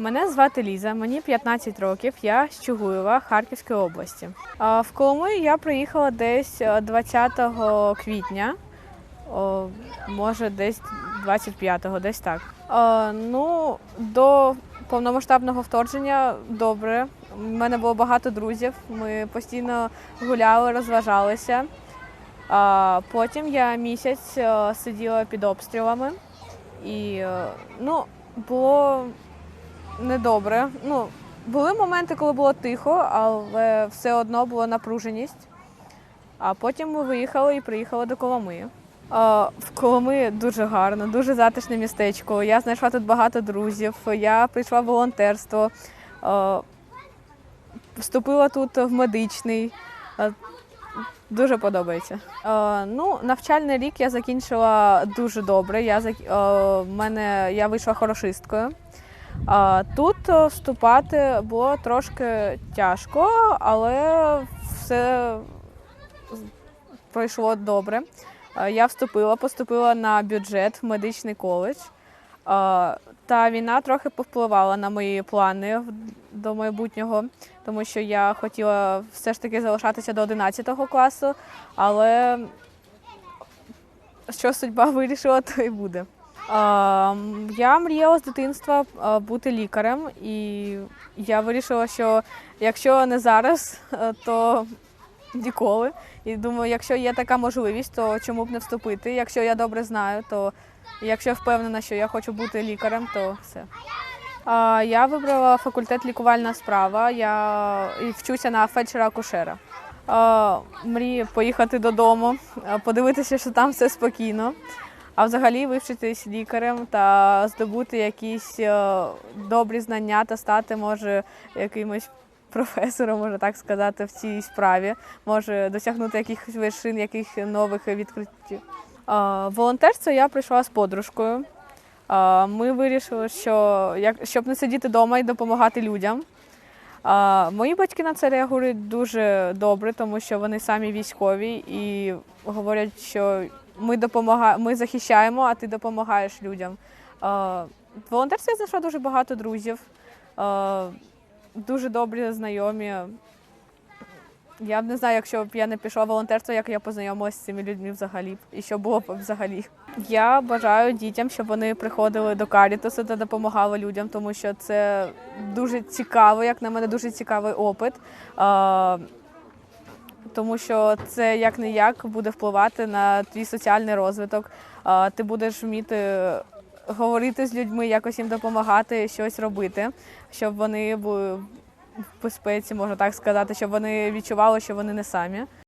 Мене звати Ліза, мені 15 років. Я з Чугуєва, Харківської області. В Коломию я приїхала десь е, 20 квітня, може, десь 25-го, десь так. Ну, до повномасштабного вторгнення добре. У мене було багато друзів. Ми постійно гуляли, розважалися. Потім я місяць е, сиділа під обстрілами, і е, ну, було недобре. Ну, були моменти, коли було тихо, але все одно була напруженість. А потім ми виїхали і приїхали до Коломиї. А, В Коломиї дуже гарно, дуже затишне містечко. Я знайшла тут багато друзів. Я прийшла в волонтерство, вступила тут в медичний. Дуже подобається. Ну, навчальний рік я закінчила дуже добре. Я мене я вийшла хорошисткою. Тут е, вступати було трошки тяжко, але все пройшло добре. Е, Я вступила, поступила на бюджет в медичний коледж. Е, Та війна трохи повпливала на мої плани до майбутнього, тому що я хотіла все ж таки залишатися до 11 класу, але що судьба вирішила, то і буде. Я мріяла з дитинства бути лікарем, і я вирішила, що якщо не зараз, е, то ніколи. І думаю, якщо є така можливість, то чому б не вступити? Якщо я добре знаю, то якщо впевнена, що я хочу бути лікарем, то все. Я вибрала факультет лікувальна справа. Я вчуся на фельдшера-акушера. Мрію поїхати додому, подивитися, що там все спокійно. А взагалі вивчитись лікарем та здобути якісь е, добрі знання та стати може якимось професором, можна так сказати, в цій справі, може досягнути якихось вершин, якихось нових відкриттів. Волонтерство я прийшла з подружкою. Ми вирішили, що як щоб не сидіти вдома і допомагати людям. Мої батьки на це реагують дуже добре, тому що вони самі військові і говорять, що ми допомага... ми захищаємо, а ти допомагаєш людям. В волонтерстві я знайшла дуже багато друзів, а, дуже добрі знайомі. Я б не знаю, якщо б я не пішла в волонтерство, як я познайомилася з цими людьми взагалі, і що було б взагалі. Я бажаю дітям, щоб вони приходили до Карітасу та допомагали людям, тому що це дуже цікаво, як на мене, дуже цікавий опит. Тому що це як не як буде впливати на твій соціальний розвиток. Ти будеш вміти говорити з людьми, якось їм допомагати, щось робити, щоб вони були в безпеці, можна так сказати, щоб вони відчували, що вони не самі.